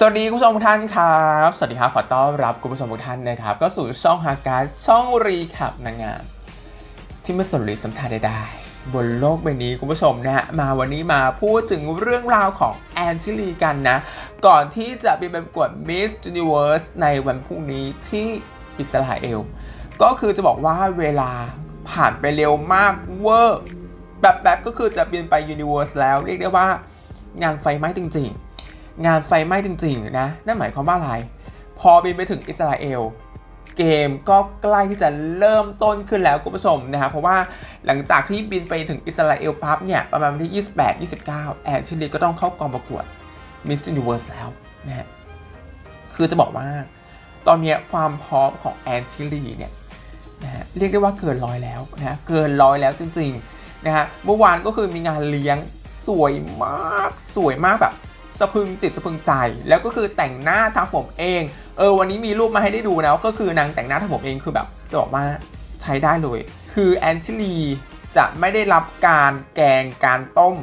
สวัสดีคุณผู้ชมทุกท่านครับ สวัสดีครับ ขอต้อนรับคุณผู้ชมทุกท่านนะครับ ก็สู่ช่องฮาการช่องรีแคปนางงาม ที่ไม่สนหรือสำคัญใดๆบนโลกใบนี้คุณผู้ชมนะฮะมาวันนี้มาพูดถึงเรื่องราวของแอนชิลีกันนะ ก่อนที่จะไปประกวด Miss Universe ในวันพรุ่งนี้ที่อิสราเอล ก็คือจะบอกว่าเวลาผ่านไปเร็วมากเวอร์แบบแบบก็คือจะบินไป Universe แล้ว เรียกได้ว่างานไฟไหม้จริงๆ งานไฟไหม้จริงๆนะ นั่นหมายความว่าอะไร พอบินไปถึงอิสราเอลเกมก็ใกล้ที่จะเริ่มต้นขึ้นแล้วคุณผู้ชมนะครับเพราะว่าหลังจากที่บินไปถึงอิสราเอลปั๊บเนี่ยประมาณวันที่ 28 29 แอนชิลีก็ต้องเข้ากองประกวด Miss Universe แล้วนะฮะคือจะบอกว่า ตอนนี้ความพร้อมของแอนชิลีเนี่ยนะฮะเรียกได้ว่าเกินร้อยแล้วนะฮะเกินร้อยแล้วจริงๆนะฮะเมื่อวานก็คือมีงานเลี้ยงสวยมากสวยมากแบบ สะพึงจิตสะพึงใจ แล้วก็คือแต่งหน้าทำผมเอง เออวันนี้มีรูปมาให้ได้ดูนะก็คือนางแต่งหน้าทำผมเองคือแบบจะบอกว่าใช้ได้เลย คือแอนชิลีจะไม่ได้รับการแกงการต้ม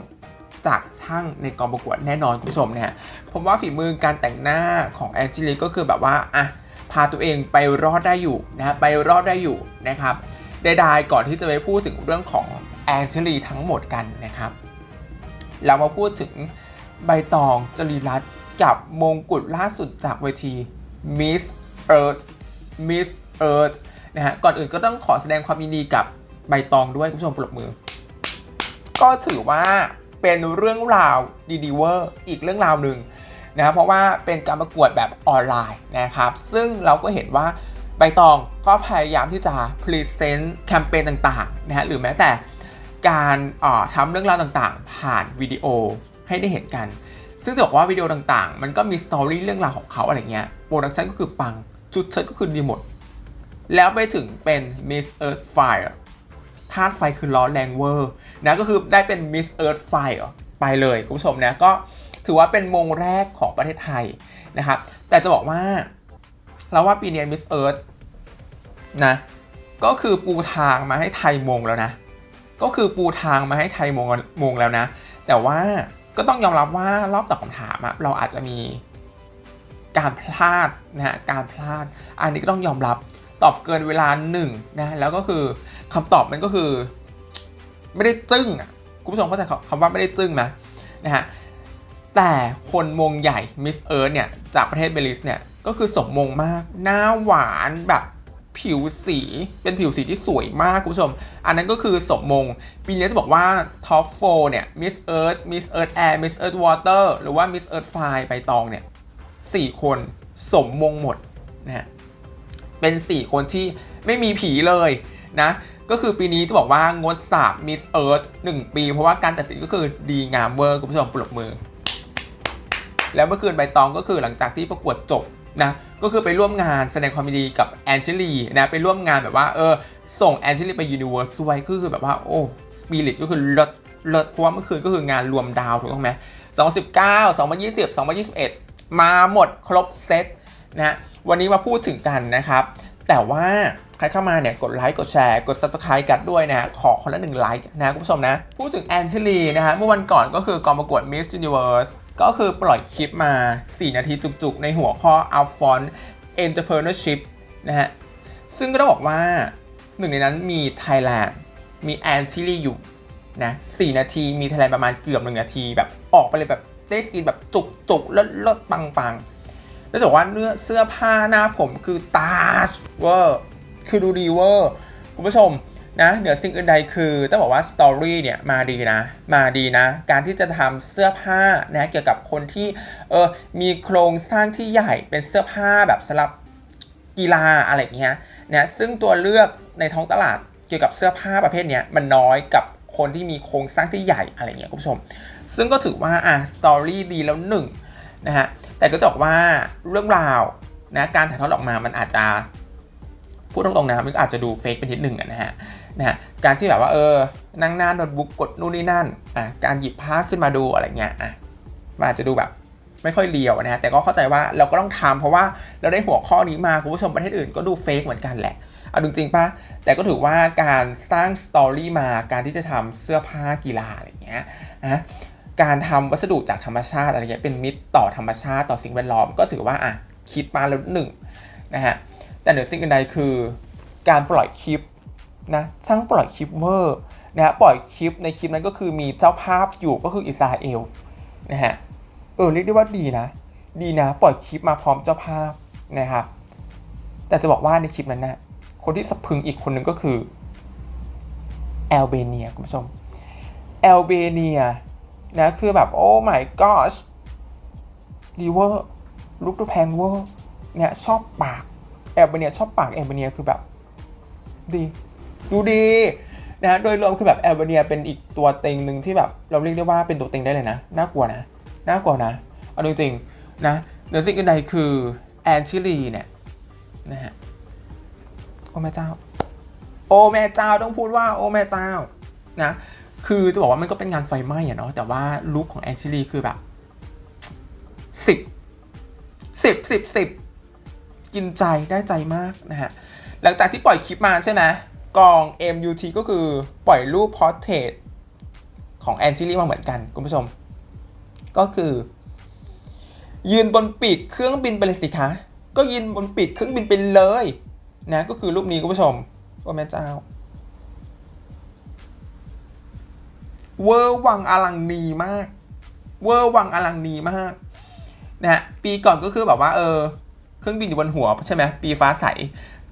จากช่างในกองประกวดแน่นอนคุณผู้ชมนะฮะผมว่าฝีมือการแต่งหน้าของแอนชิลีก็คือแบบว่าอะพาตัวเองไปรอดได้อยู่นะฮะไปรอดได้อยู่นะครับใดๆก่อนที่จะไปพูดถึงเรื่องของแอนชิลีทั้งหมดกันนะครับ เรามาพูดถึง ใบตองจรีรัตน์กับมงกุฎล่าสุดจากเวที Miss Earth Miss Earth นะฮะ ก่อนอื่นก็ต้องขอแสดงความยินดีกับใบตองด้วยคุณผู้ชมปรบมือ ก็ถือว่าเป็นเรื่องราวดีๆเวอร์อีกเรื่องราวหนึ่งนะเพราะว่าเป็นการประกวดแบบออนไลน์นะครับ ซึ่งเราก็เห็นว่าใบตองก็พยายามที่จะพรีเซนต์แคมเปญต่างๆนะฮะหรือแม้แต่การทำเรื่องราวต่างๆ ผ่านวิดีโอ ให้ได้เห็นกัน ซึ่งจะบอกว่าวิดีโอต่างๆ มันก็มีสตอรี่เรื่องราวของเขาอะไรเงี้ยโปรดักชันก็คือปังจุดเชิดก็คือดีหมด แล้วไปถึงเป็น Miss Earth Fire ธาตุไฟคือร้อนแรงเวอร์นะก็คือได้เป็น Miss Earth Fire ไปเลยคุณผู้ชมนะก็ถือว่าเป็นมงแรกของประเทศไทยนะครับ แต่จะบอกว่าเราว่าปีนี้ Miss Earth นะก็คือปูทางมาให้ไทยมงแล้วนะ ก็คือปูทางมาให้ไทยมงมงแล้วนะ แต่ว่า ก็ต้องยอมรับว่ารอบตอบคำถามอะเราอาจจะมีการพลาดนะฮะการพลาด อันนี้ก็ต้องยอมรับตอบเกินเวลาหนึ่งนะแล้วก็คือคำตอบมันก็คือ ไม่ได้จึ้งอะคุณผู้ชมเข้าใจคำว่าไม่ได้จึ้งไหมนะฮะแต่คนมงใหญ่มิสเอิร์ธเนี่ยจากประเทศเบลิสเนี่ยก็คือสมมงมาก หน้าหวานแบบ ผิวสีเป็นผิวสีที่สวยมากคุณผู้ชม อันนั้นก็คือสมมง ปีนี้จะบอกว่าท็อปโฟเนี่ยมิสเอิร์ธมิสเอิร์ธแอร์มิสเอิร์ธวอเตอร์หรือว่ามิสเอิร์ธไฟใบตองเนี่ยสี่คนสมมงหมดนะฮะเป็น 4 คนที่ไม่มีผีเลยนะก็คือปีนี้จะบอกว่างดสาบมิสเอิร์ธ1ปี เพราะว่าการตัดสินก็คือดีงามเวอร์คุณผู้ชมปรบมือ แล้วเมื่อคืนใบตองก็คือหลังจากที่ประกวดจบนะ ก็คือไปร่วมงานแสดงความยินดีกับแอนเจลีนะไปร่วมงานแบบว่าเออส่งแอนเจลีไปยูนิเวอร์สด้วยก็คือแบบว่าโอ้สปิริตก็คือลิศเลิศเพราะว่าเมื่อคืนก็คืองานรวมดาวถูกต้องไหม2019 2020 2021 มาหมดครบเซตนะวันนี้มาพูดถึงกันนะครับ แต่ว่าใครเข้ามาเนี่ยกดไลค์กดแชร์กด subscribe กันด้วยนะขอคนละหนึ่งไลค์นะคุณผู้ชมนะ พูดถึงแอนเชลีนะฮะเมื่อวันก่อนก็คือกองประกวด Miss Universe ก็คือปล่อยคลิปมา 4 นาทีจุกๆ ในหัวข้อ Upfront Entrepreneurship นะฮะ ซึ่งก็ต้องบอกว่าหนึ่งในนั้นมี Thailand มีแอนชิลีอยู่นะ4นาทีมี Thailand ประมาณเกือบ1นาที แบบออกไปเลยแบบได้ซีนแบบจุกๆเลิศๆปังๆแล้วจะบอกว่าเนื้อเสื้อผ้าหน้าผมคือตาชเวอร์คือดูดีเวอร์คุณผู้ชม นะเหนือสิ่งอื่นใดคือต้องบอกว่าสตอรี่เนี่ยมาดีนะ มาดีนะ การที่จะทำเสื้อผ้านะเกี่ยวกับคนที่เออมีโครงสร้างที่ใหญ่เป็นเสื้อผ้าแบบสำหรับกีฬาอะไรอย่างเงี้ยนะซึ่งตัวเลือกในท้องตลาดเกี่ยวกับเสื้อผ้าประเภทเนี้ยมันน้อยกับคนที่มีโครงสร้างที่ใหญ่อะไรเงี้ยคุณผู้ชม ซึ่งก็ถือว่าอะสตอรี่ดีแล้วหนึ่งนะฮะแต่ก็จะบอกว่าเรื่องราวนะการถ่ายทอดออกมามันอาจจะพูดตรงๆนะมันก็อาจจะดูเฟกเป็นนิดหนึ่งนะฮะ นะฮะการที่แบบว่าเออนั่งหน้าโน้ตบุ๊กกดนู่นนี่นั่นอะการหยิบผ้าขึ้นมาดูอะไรเงี้ยอะมันอาจจะดูแบบไม่ค่อยเลียวนะฮะแต่ก็เข้าใจว่าเราก็ต้องทำเพราะว่าเราได้หัวข้อนี้มาคุณผู้ชมประเทศอื่นก็ดูเฟกเหมือนกันแหละเอาจริงๆป่ะแต่ก็ถือว่าการสร้างสตอรี่มาการที่จะทำเสื้อผ้ากีฬาอะไรเงี้ยนะการทำวัสดุจากธรรมชาติอะไรเงี้ยเป็นมิตรต่อธรรมชาติต่อสิ่งแวดล้อม ก็ถือว่าอะคิดมาแล้วหนึ่งนะฮะแต่เหนือสิ่งอื่นใดคือ การปล่อยคลิป นะช่างปล่อยคลิปเวอร์นะฮะปล่อยคลิปในคลิปนั้นก็คือมีเจ้าภาพอยู่ก็คืออิสราเอลนะฮะเออเรียกได้ว่าดีนะ ดีนะ ปล่อยคลิปมาพร้อมเจ้าภาพนะครับแต่จะบอกว่าในคลิปนั้นนะคนที่สะพึงอีกคนหนึ่งก็คือแอลเบเนียคุณผู้ชมแอลเบเนียนะคือแบบโอ้ my gosh รีเวอร์ลุกดูแพงเวอร์เนี่ยชอบปากแอลเบเนียชอบปากแอลเบเนียคือแบบดี ดูดีนะโดยรวมคือแบบแอลเบเนียเป็นอีกตัวเต็งหนึ่งที่แบบเราเรียกได้ว่าเป็นตัวเต็งได้เลยนะ น่ากลัวนะ น่ากลัวนะ เอาจริงๆนะเหนือสิ่งอื่นใดคือแอนชิลีเนี่ยนะฮะโอ้แม่เจ้า โอ้แม่เจ้าต้องพูดว่าโอ้แม่เจ้านะคือจะบอกว่ามันก็เป็นงานไฟไหม้อะเนาะแต่ว่าลุคของแอนชิลีคือแบบสิบสิบสิบสิบกินใจได้ใจมากนะฮะหลังจากที่ปล่อยคลิปมาใช่ไหม กอง MUT ก็คือปล่อยรูปพอร์เทรตของแอนชิลีมาเหมือนกัน คุณผู้ชม ก็คือ ยืนบนปีกเครื่องบินไปเลยสิคะ ก็ยืนบนปีกเครื่องบินไปเลยนะก็คือรูปนี้คุณผู้ชมว่าแม่เจ้าเวอร์วังอลังนีมาก เวอร์วังอลังนีมากนะฮะปีก่อนก็คือแบบว่าเออ เครื่องบินอยู่บนหัวใช่ไหมปีฟ้าใส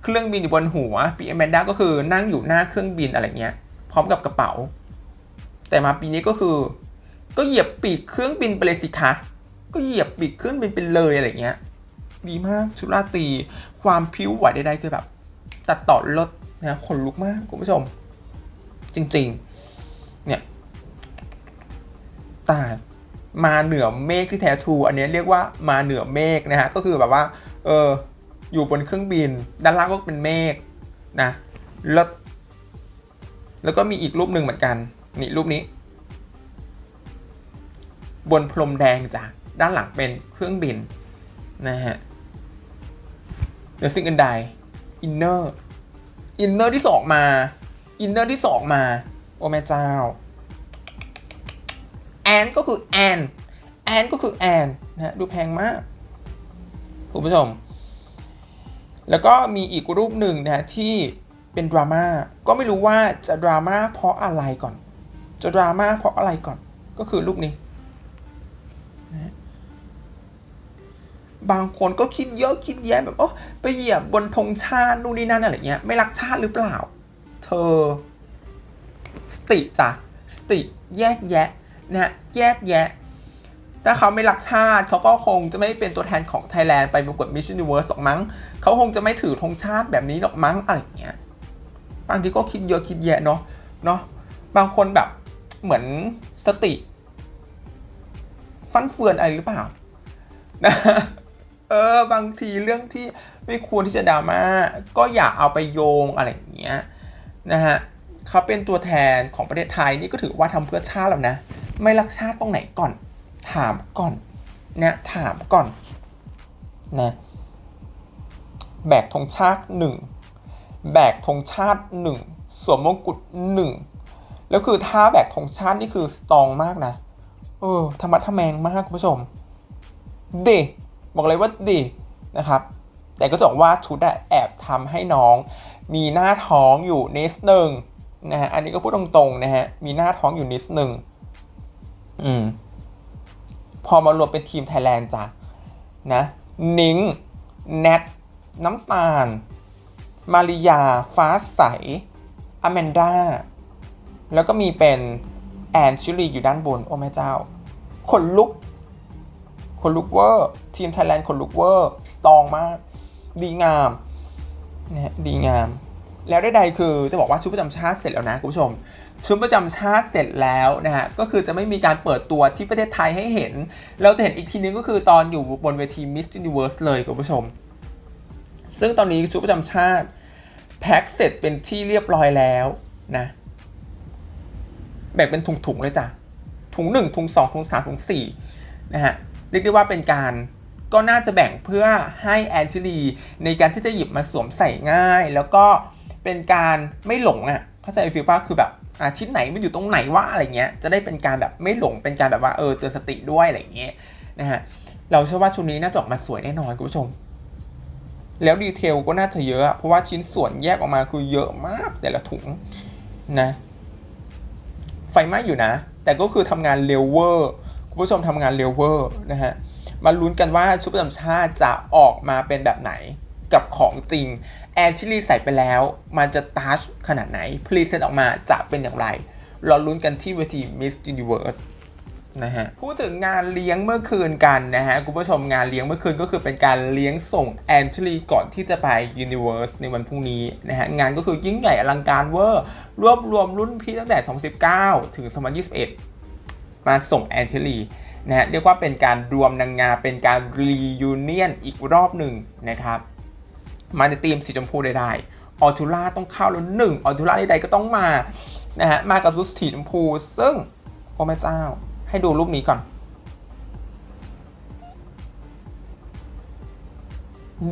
เครื่องบินอยู่บนหัวปีแอมนด้าก็คือนั่งอยู่หน้าเครื่องบินอะไรเงี้ย พร้อมกับกระเป๋า แต่มาปีนี้ก็คือ ก็เหยียบปีกเครื่องบินไปเลยสิคะก็เหยียบปีกเครื่องบินไปเลยอะไรเงี้ยดีมากชุดราตรีความพิ้วไหวใดๆคือแบบ ตัดต่อลดนะขนลุกมากคุณผู้ชม จริงๆ เนี่ยตามาเหนือเมฆที่แท้ทู อันนี้เรียกว่ามาเหนือเมฆนะฮะก็คือแบบว่า เออ อยู่บนเครื่องบิน ด้านล่างก็เป็นเมฆนะแล้วแล้วก็มีอีกรูปหนึ่งเหมือนกัน นี่รูปนี้ บนพรมแดงจ้ะด้านหลังเป็นเครื่องบินนะฮะเดี๋ยวสิ่งอื่นใดอินเนอร์อินเนอร์ที่สองมาอินเนอร์ที่สองมา โอ้แม่เจ้าแอนก็คือแอนแอนก็คือแอนนะฮะดูแพงมาก คุณผู้ชม แล้วก็มีอีกรูปหนึ่งนะที่เป็นดราม่าก็ไม่รู้ว่าจะดราม่าเพราะอะไรก่อน จะดราม่าเพราะอะไรก่อนก็คือรูปนี้บางคนก็คิดเยอะคิดแยะแบบโอ้ไปเหยียบบนธงชาตินู่นนี่นั่นอะไรเงี้ยไม่รักชาติหรือเปล่า เธอ สติจ้ะสติแยกแยะนะฮะแยกแยะ ถ้าเขาไม่รักชาติเขาก็คงจะไม่เป็นตัวแทนของไทยแลนด์ไปประกวด Miss Universe หรอกมั้ง เขาคงจะไม่ถือธงชาติแบบนี้หรอกมั้งอะไรเงี้ย บางทีก็คิดเยอะคิดแยะเนาะ เนาะ บางคนแบบเหมือนสติ ฟันเฟือนอะไรหรือเปล่า นะ เออ บางทีเรื่องที่ไม่ควรที่จะดราม่าก็อย่าเอาไปโยงอะไรอย่างเงี้ยนะฮะเขาเป็นตัวแทนของประเทศไทยนี่ก็ถือว่าทำเพื่อชาติแล้วนะ ไม่รักชาติตรงไหนก่อน ถามก่อนนะถามก่อนนะแบกธงชาติหนึ่งแบกธงชาติหนึ่งสวมมงกุฎหนึ่งแล้วคือท่าแบกธงชาตินี่คือสตรองมากนะเออธรรมะทแมงมากคุณผู้ชมเดบอกเลยว่าดีนะครับ แต่ก็จะบอกว่าชุดอะแอบทำให้น้อง มีหน้าท้องอยู่นิดนึงนะฮะ อันนี้ก็พูดตรงๆนะฮะ มีหน้าท้องอยู่นิดนึงอืม พอมารวมเป็นทีมไทยแลนด์จ้ะนะนิงแนทน้ำตาล มาริยา ฟ้าใสอแมนดาแล้วก็มีเป็นแอนชิลีอยู่ด้านบน โอ้แม่เจ้าขนลุก คนลุกเวอร์ ทีมไทยแลนด์คนลุกเวอร์ สตรองมาก ดีงามนะฮะดีงาม แล้วได้ใดคือจะบอกว่าชุดประจำชาติเสร็จแล้วนะคุณผู้ชม ชุดประจำชาติเสร็จแล้วนะฮะก็คือจะไม่มีการเปิดตัวที่ประเทศไทยให้เห็น เราจะเห็นอีกทีนึงก็คือตอนอยู่บนเวที Miss Universe เลยคุณผู้ชม ซึ่งตอนนี้ชุดประจำชาติแพ็คเสร็จเป็นที่เรียบร้อยแล้วนะแบ่งเป็นถุงๆเลยจ้ะถุง1ถุง2ถุง3ถุง4นะฮะเรียกได้ว่าเป็นการก็น่าจะแบ่งเพื่อให้แอนชิลีในการที่จะหยิบมาสวมใส่ง่าย แล้วก็เป็นการไม่หลงอะ่ะเข้าใจฟิลป้าคือแบบ ชิ้นไหนมันอยู่ตรงไหนวะอะไรเงี้ยจะได้เป็นการแบบไม่หลงเป็นการแบบว่าเออเตือนสติด้วยอะไรเงี้ยนะฮะเราเชื่อว่าชุดนี้น่าจะออกมาสวยแน่นอนคุณผู้ชม แล้วดีเทลก็น่าจะเยอะเพราะว่าชิ้นส่วนแยกออกมาคือเยอะมากแต่ละถุงนะไฟไหม้อยู่นะ แต่ก็คือทำงานเร็วเวอร์คุณผู้ชมทำงานเร็วเวอร์นะฮะมาลุ้นกันว่าชุดประจำชาติจะออกมาเป็นแบบไหนกับของจริง แอนชิลีใส่ไปแล้ว มันจะทัชขนาดไหนพรีเซนต์ออกมาจะเป็นอย่างไรรอลุ้นกันที่เวที Miss Universe นะฮะพูดถึงงานเลี้ยงเมื่อคืนกันนะฮะคุณผู้ชมงานเลี้ยงเมื่อคืนก็คือเป็นการเลี้ยงส่งแอนเชลีก่อนที่จะไป Universe ในวันพรุ่งนี้นะฮะงานก็คือยิ่งใหญ่อลังการเวอร์ รวบรวมรุ่นพี่ตั้งแต่ 2019 ถึง 2021 มาส่งแอนเชลีนะฮะเรียกว่าเป็นการรวมนางงามเป็นการรียูเนียนอีกรอบหนึ่งนะครับ มาในธีมสีชมพูใดๆออทูล่าต้องเข้าแล้วหนึ่งออทูล่าใดๆก็ต้องมานะฮะมากับชุดสีชมพู ซึ่ง โอ้แม่เจ้า ให้ดูรูปนี้ก่อน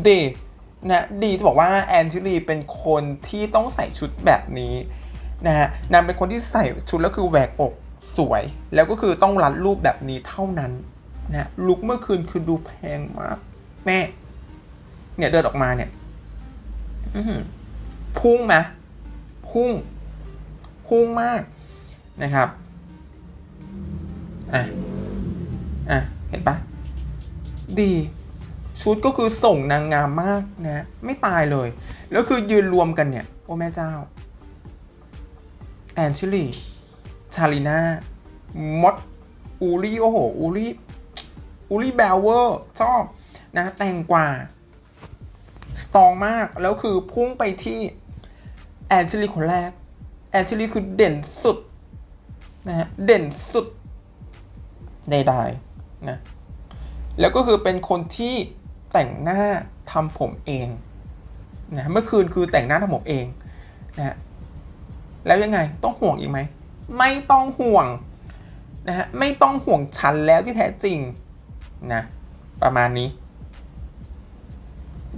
ดีนะดีจะบอกว่าแอนชิลีเป็นคนที่ต้องใส่ชุดแบบนี้นะฮะนางเป็นคนที่ใส่ชุดแล้วคือแหวกอกสวย แล้วก็คือต้องรัดรูปแบบนี้เท่านั้นนะลุกเมื่อคืนคือดูแพงมาก แม่ เนี่ยเดินออกมาเนี่ย พุ่งไหมพุ่ง พุ่งมากนะครับ อะ อะ เห็นปะ ดี ชุดก็คือส่งนางงามมากนะ ไม่ตายเลย แล้วคือยืนรวมกันเนี่ย โอ้แม่เจ้า แอนชิลี ชาลีนามด อูรี่ โอ้โห อูรี่ อูรี่แบลเวอร์ ชอบ นะ แต่งกว่า สตองมาก แล้วคือพุ่งไปที่แอนเชลีคนแรก แอนเชลีคือเด่นสุดนะฮะเด่นสุดใดๆนะแล้วก็คือเป็นคนที่แต่งหน้าทำผมเองนะเมื่อคืนคือแต่งหน้าทำผมเองนะฮะแล้วยังไงต้องห่วงอีกไหม ไม่ต้องห่วงนะฮะไม่ต้องห่วงฉันแล้วที่แท้จริงนะประมาณนี้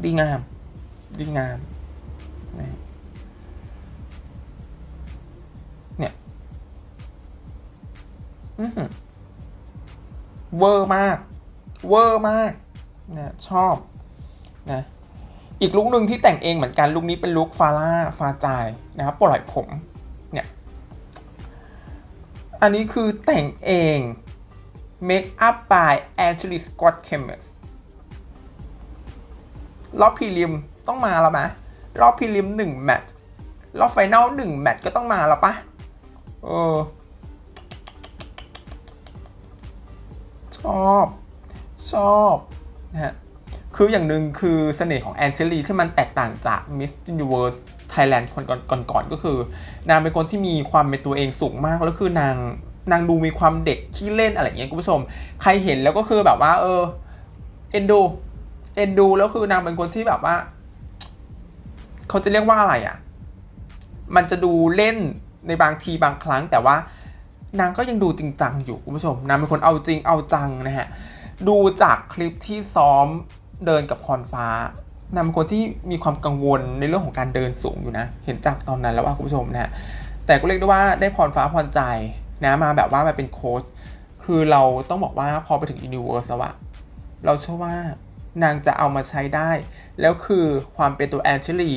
ดีงาม ดีงามนะเนี่ยเวอร์มาก เวอร์มากนะชอบนะอีกลุกหนึ่งที่แต่งเองเหมือนกันลุคนี้เป็นลุคฟาร่าฟาจายนะครับปล่อยผมเนี่ยอันนี้คือแต่งเอง Make up by Ashley Scott Chemist รอบพรีลิมต้องมาแล้วไหมรอบพรีลิมหนึ่งแมตช์รอบไฟนอลหนึ่งแมตช์ก็ต้องมาแล้วปะเออชอบชอบนะฮะคืออย่างหนึ่งคือเสน่ห์ของแอนเจลีที่มันแตกต่างจาก Miss Universe Thailand คนก่อนๆก็คือ นางเป็นคนที่มีความเป็นตัวเองสูงมาก แล้วคือนางนางดูมีความเด็กขี้เล่นอะไรอย่างเงี้ยคุณผู้ชม ใครเห็นแล้วก็คือแบบว่าเออเอ็นดู เอ็นดูแล้วคือนางเป็นคนที่แบบว่า เขาจะเรียกว่าอะไรอะ มันจะดูเล่นในบางทีบางครั้ง แต่ว่านางก็ยังดูจริงจังอยู่คุณผู้ชมนางเป็นคนเอาจริงเอาจังนะฮะดูจากคลิปที่ซ้อมเดินกับพรฟ้านางเป็นคนที่มีความกังวลในเรื่องของการเดินสูงอยู่นะ เห็นจากตอนนั้นแล้วว่าคุณผู้ชมนะฮะแต่ก็เรียกได้ว่าได้พรฟ้าพรใจนะมาแบบว่ามาเป็นโค้ชคือเราต้องบอกว่าพอไปถึง Universe แล้วอะเราเชื่อว่า นางจะเอามาใช้ได้ แล้วคือความเป็นตัวแอนเชลี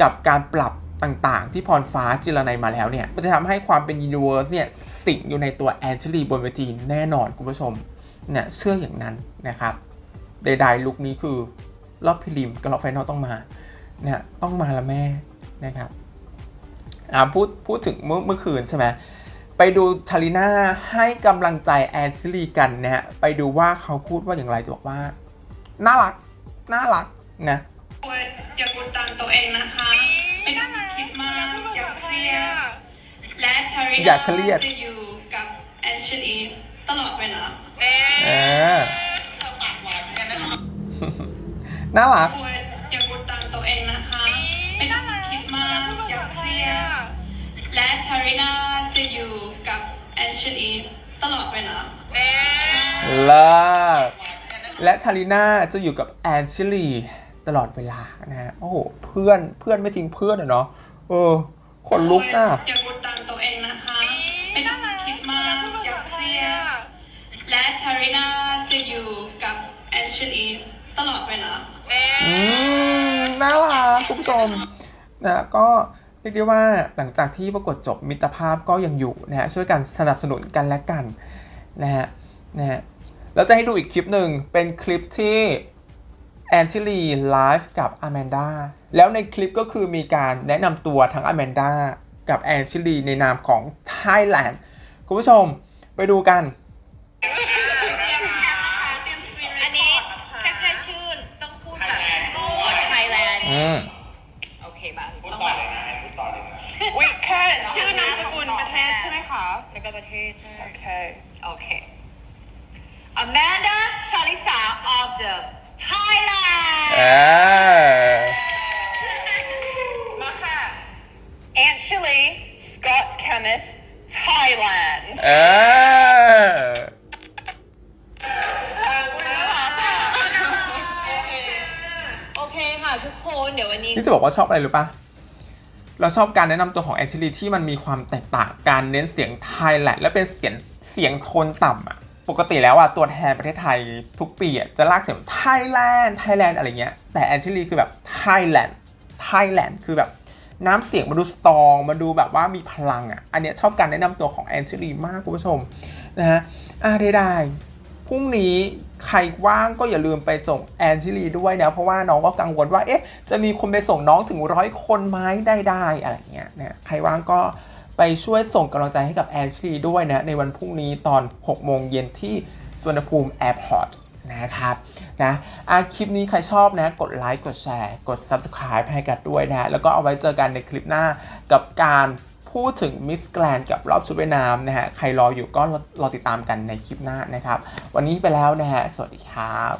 กับการปรับต่างๆ ที่พรฟ้าจิรนัยมาแล้วเนี่ย มันจะทำให้ความเป็น Universe เนี่ย สิงอยู่ในตัวแอนเชลีบนเวทีแน่นอนคุณผู้ชมเนี่ยเชื่ออย่างนั้นนะครับใดๆลุคนี้คือรอบพรีลิมกับรอบไฟนอลต้องมาเนี่ยต้องมาละแม่นะครับอ่าพูดพูดถึงเมื่อเมื่อคืนใช่ไหมไปดูชาลิน่าให้กำลังใจแอนซิลีกันนะฮะไปดูว่าเขาพูดว่าอย่างไรจะบอกว่า น่ารัก น่ารักนะอย่ากดดันตัวเองนะคะไม่ต้องคิดมากอย่าเครียดและชาริอย่านาเครียดจะอยู่กับแอนเชลีตลอดเวลาเออน่ารักปวดอย่ากดดันตัวเองนะคะไม่ต้องคิดมากอย่าเครียดและชารินาจะอยู่กับแอนเชลีตลอดเวลาเลิศ และชาลิน่าจะอยู่กับแอนชิลีตลอดเวลานะฮะโอ้โหเพื่อนเพื่อนไม่ทิ้งเพื่อนอะเนาะเออขนลุกจ้าอย่ากดดันตัวเองนะคะ ไม่ต้องคิดมากอย่าเครียดและชาลิน่าจะอยู่กับแอนเชลีตลอดเวลาอืมน่ารักคุณผู้ชมนะก็เรียกได้ว่าหลังจากที่ประกวดจบมิตรภาพก็ยังอยู่นะฮะช่วยกันสนับสนุนกันและกันนะฮะนะฮะ แล้วจะให้ดูอีกคลิปหนึ่งเป็นคลิปที่แอนชิลีไลฟ์กับอแมนดาแล้วในคลิปก็คือมีการแนะนำตัวทั้งอแมนดากับแอนชิลีในนามของไทยแลนด์คุณผู้ชมไปดูกันอันนี้แค่แค่ชื่อต้องพูดแบบไทยแลนด์อืมโอเคป่ะพูดต่อเลยนะพูดต่อเลยนะอุ้ยแค่ชื่อนามสกุลประเทศใช่ไหมคะแล้วก็ประเทศใช่โอเคโอเค Amanda Shalisa of the Thailand เออมาค่ะ Aunt Chili Scots Chemist Thailand เออ โอเคค่ะทุกคนเดี๋ยววันนี้ นี่จะบอกว่าชอบอะไรรู้ปะเราชอบการแนะนำตัวของแอนชิลีที่มันมีความแตกต่างการเน้นเสียงไทยแหละ และเป็นเสียงเสียงโทนต่ำอะ ปกติแล้วอะตัวแทนประเทศไทยทุกปีอะจะลากเสียงไทยแลนด์ไทยแลนด์อะไรเงี้ย แต่แอนชิลีคือแบบไทยแลนด์ไทยแลนด์คือแบบน้ำเสียงมาดูสตองมาดูแบบว่ามีพลังอะอันเนี้ยชอบการแนะนำตัวของแอนชิลีมากคุณผู้ชมนะฮะอะได้ๆพรุ่งนี้ใครว่างก็อย่าลืมไปส่งแอนชิลีด้วยนะ เพราะว่าน้องก็กังวลว่าเอ๊ะจะมีคนไปส่งน้องถึงร้อยคนไหมได้ได้อะไรเงี้ยนะใครว่างก็ ไปช่วยส่งกำลังใจให้กับแอนชิลีด้วยนะในวันพรุ่งนี้ตอน 6 โมงเย็นที่สวนภูมิแอร์พอร์ตนะครับนะอะคลิปนี้ใครชอบนะ กดไลค์กดแชร์ กด Subscribe ให้กันด้วยนะ แล้วก็เอาไว้เจอกันในคลิปหน้ากับการพูดถึงมิสแกรนกับรอบชุดว่ายน้ำนะฮะ ใครรออยู่ก็รอรอติดตามกันในคลิปหน้านะครับ วันนี้ไปแล้วนะฮะ สวัสดีครับ